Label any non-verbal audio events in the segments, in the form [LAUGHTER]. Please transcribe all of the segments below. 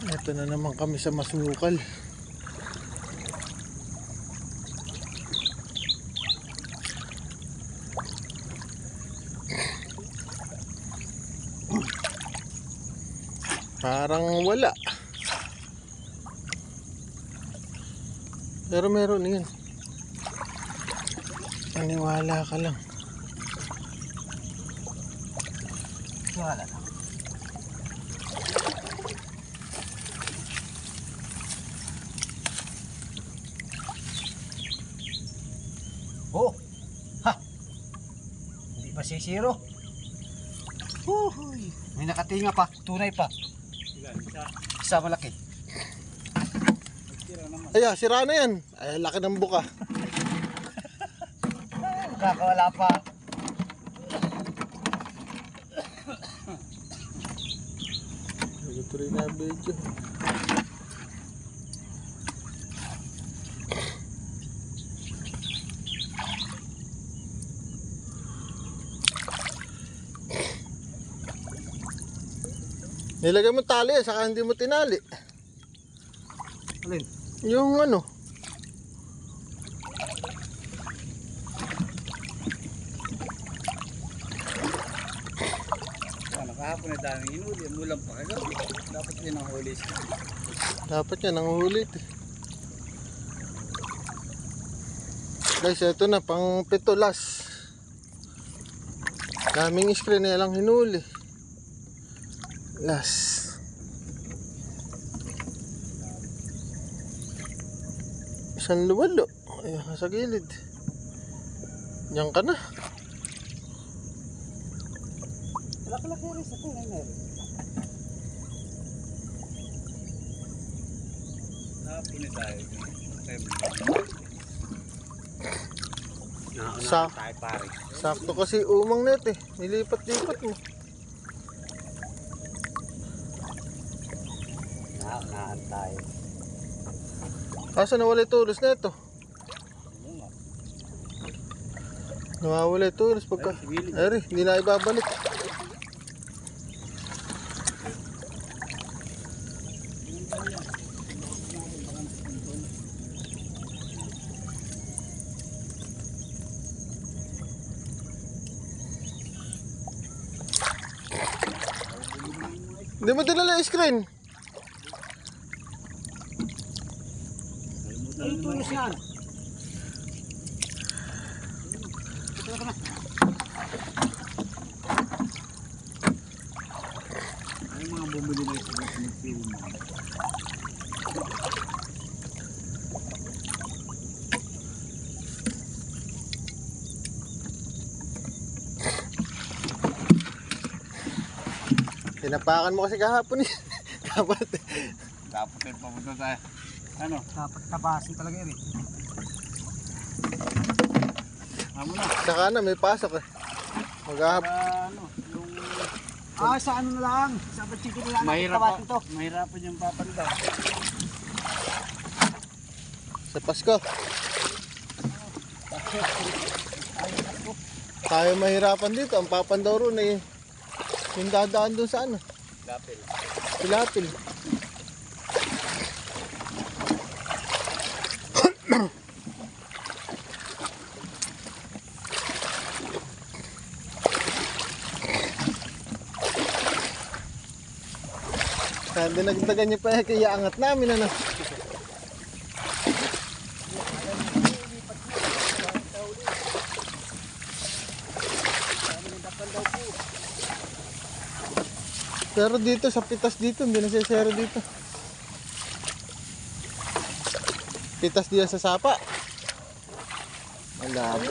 Ito na naman kami sa masukal. Parang wala. Pero meron yun. Paniwala ka lang. Wala na. Hindi pa sisiro. Huhuy! May nakatinga pa. Tunay pa. Isa malaki. Ay, ah, sira na yan. Ay, laki ng buka. Kakawala pa. Nagtuloy na ang video. Nilagay mo tali eh, saka hindi mo tinali. Alin? Yung ano, Ano, kahapon na daming hinuli. Mulang pa kagabi. Dapat din ang huli dapat yan ang eh. Guys, ito na, pang pito last. Daming screen na lang hinuli. Last. Isang luwalo. Ay, sa gilid. Diyan ka na. Laki-laki rin sa tayo. Sa-. Sakto kasi umang net eh. Nilipat-lipat mo. Naunahan tayo. Kaso nawala yung tulos na ito. Ano? Nawawala yung tulos pagka... Ay, hindi na ibabalik. Hindi mo dinala yung screen. Ay, tulos yan. Ay, mga bumili na ito ng film. Tinapakan mo kasi kahapon eh. [LAUGHS] Dapat eh. Dapat ay papunta tayo. Ano? Dapat tabasin talaga yun eh. Amo na. Saka na, may pasok eh. Maghahap. Para ano, yung... Ah, sa ano na lang. Sa pachiko na lang. Mahirap pa, to. Mahirapan yung papanda. Sa Pasko. Tayo mahirapan dito. Ang papandaw ron eh. Yung dadaan doon sa ano. Gapil. Pilapil. Kaya dinagdagan niyo pa eh, kaya angat namin ano. Pero dito sa pitas dito, hindi nasisero dito. Pitas diyan sa sapa. Malabo.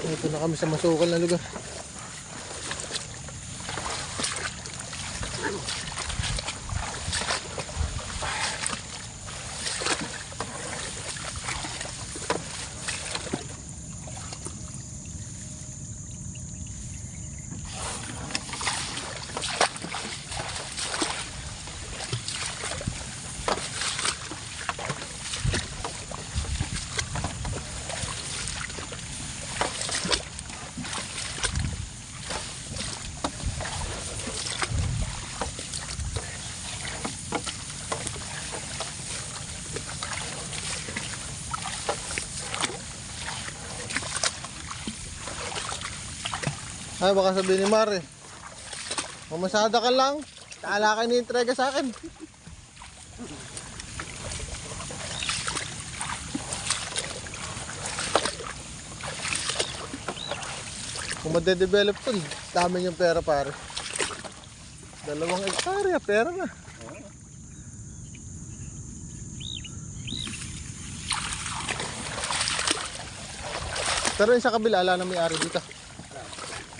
Ito na kami sa masukal na lugar. Woo! Ay, baka sabihin ni Mare. Mamasada ka lang. Taala ka ni-entrega sa akin. Kung madedevelop to, dami niyang pera pare. Dalawang hektarya, pera na. Pero yung sa kabila, ala na may-ari dito.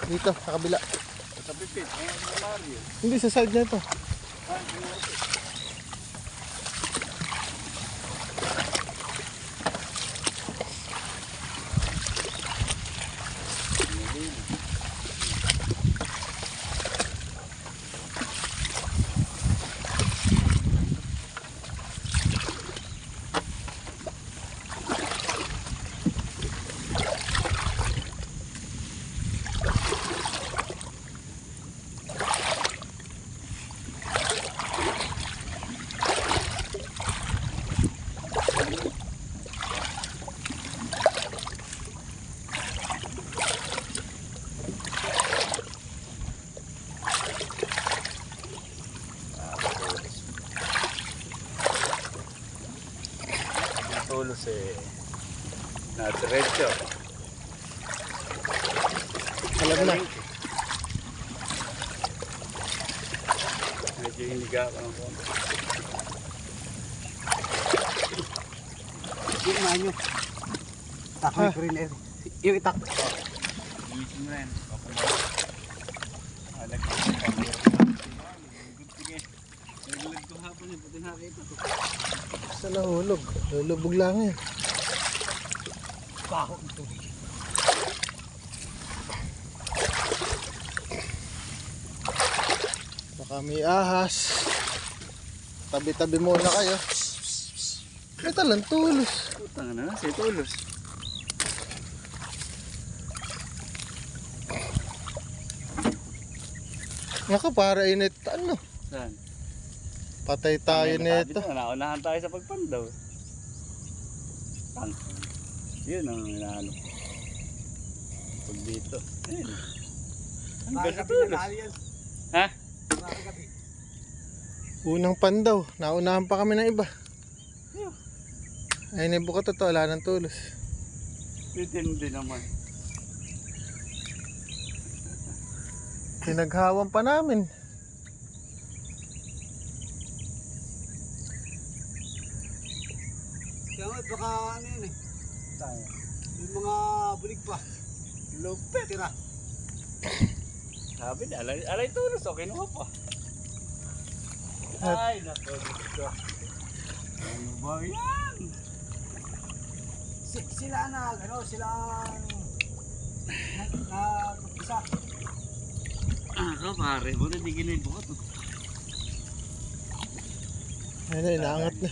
Dito, sa kabila. Sa pipit. Hindi, sa side na ito. Tulos eh. Nadiretso. Alam na. Medyo hiniga ka ng konti. Yung manyo. Takoy ko rin eh. Yung itak. Isin mo. Alag ko. Sige. Naglag ko hapon eh. Pati nakita ko. Sa nahulog. Lulubog lang eh. Baho tubig. Baka may ahas. Tabi-tabi muna kayo. May talang tulos. Putang na. Si Tulos. Naka para init. Ano? Saan? Patay tayo nito. na, Naunahan tayo sa pagpandaw. Tang. Yun ang inaano. Pag dito. Ayun. Ang Bakit ganda gabi tulos. na yan? Ha? Unang pandaw. Naunahan pa kami ng iba. Ayun. Ay, nibuka to to. Wala ng tulos. Titindi naman. Pinaghawan pa namin. Kaya nga, baka ano yun eh. Tayo. Yung mga bulig pa. Lupit. Tira. Sabi na, alay, alay tulos. Okay naman pa. Ay, natulog ko. Ano ba yan? Si, sila na, ano, sila na, na, isa. Ah, ka pare. Buti di ginay bukot. Ayun na, inaangat na.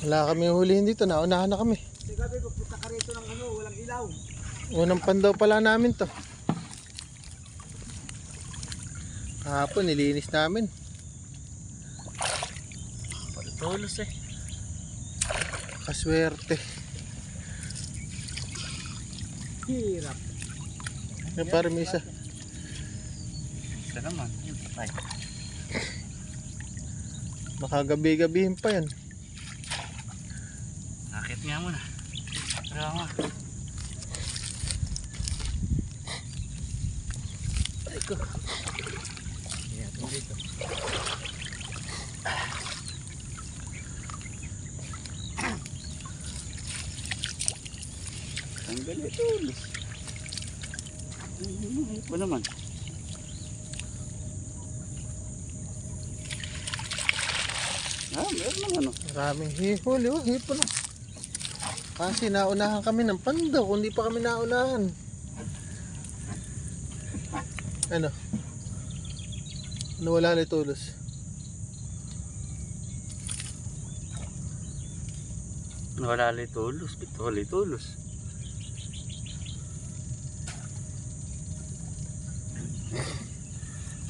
Wala kami hulihin dito. Naunahan na kami. Kasi gabi, pupunta ka rito ng ano, walang ilaw. Unang pandaw pala namin to. Kahapon, nilinis namin. Tulos eh. Kaswerte. Hirap. May may isa. Naman. Yung patay. Baka gabi-gabihin pa yan. Nakit nga muna. Tara nga. Ay ko. Ayan, ito dito. Ang galit ulis. Ito naman. Ah, meron naman ano. Maraming hihuli. Oh, hipon oh. Kasi naunahan kami ng pandaw. Kung di pa kami naunahan. Ano? Ano wala na tulos? Wala li tulos. Bito wala tulos.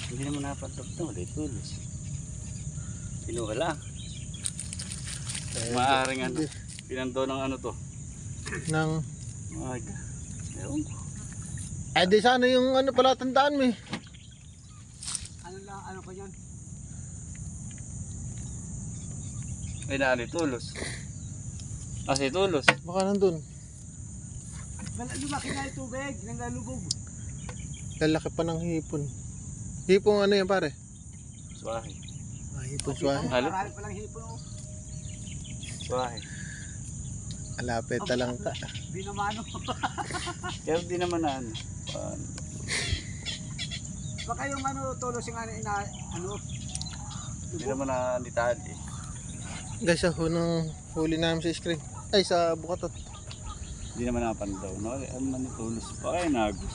Hindi naman napantap na wala tulos. Kinuha lang. Eh, Maaring ano. Pinando ng ano to. Nang Ay, ewan ko. Eh di sana yung ano pala tandaan mo eh. Ano lang, ano pa yan? Ay, naano, tulos. Kasi tulos. Baka nandun. Lumaki na yung tubig, nangalubog. Lalaki pa ng hipon. Hipon ano yan pare? Swahe. Ah, hipon swahe. Halo? Marami palang hipon oh. Swahe. Alapit lang ta. Binamano. Kaya [LAUGHS] di naman na ano. Paano? Baka yung ano, tulos yung ano, ina, ano, Di naman na nitali. Guys, ah, unang huli namin sa screen. Ay, sa bukatot. Di naman napandaw. No? Ano man ni tulos pa kaya nagos.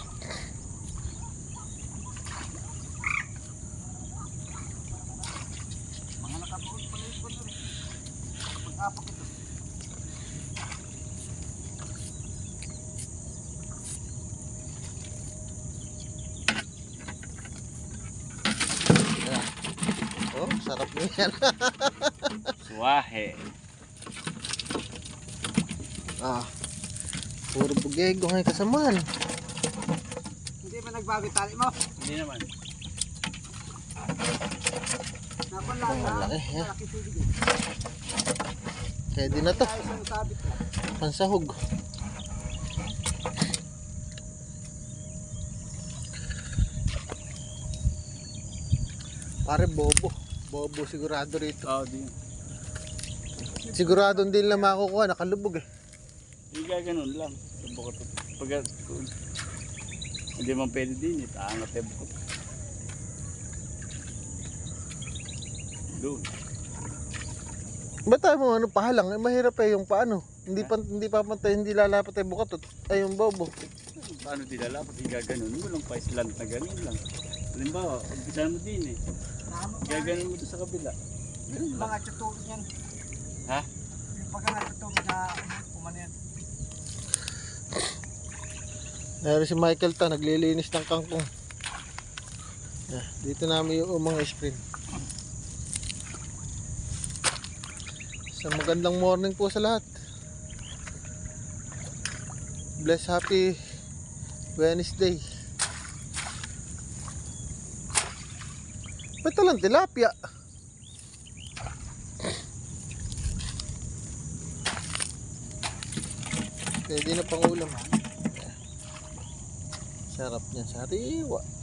mga nakabuot pala yung rin. Pag-apak ito. Yan. Swahe. ah. Puro bugego ngayon kasamaan. Hindi ba nagbago yung tali mo? Hindi naman. Napala Ang na. malaki, eh. Pwede na to. Eh. Pansahog. Pare bobo. Bobo sigurado rito. Oo, di. Sigurado hindi nila makukuha. Nakalubog eh. Hindi ka ganun lang. Sa bukot. Pag hindi man pwede din. Itaangat eh bukot. Doon. Ba't tayo mo ano pahalang? Eh, mahirap eh yung paano. Hindi pa hindi pa pantay, hindi lalapat ay bukatot. Ay yung bobo. Paano di lalapat? Hindi gaganon. Walang pa island na ganun lang. Halimbawa, umpisa mo din eh. Gaganon mo to sa kabila. Yung mga tutubig yan. Ha? Yung pagka nga tutubig na umano yan. Meron si Michael ta, naglilinis ng kangkong. Ah, dito namin yung umang screen. Sa magandang morning po sa lahat. Bless happy Wednesday. Ba't lang tilapia? Pwede na pang ulam. Sarap niya sariwa.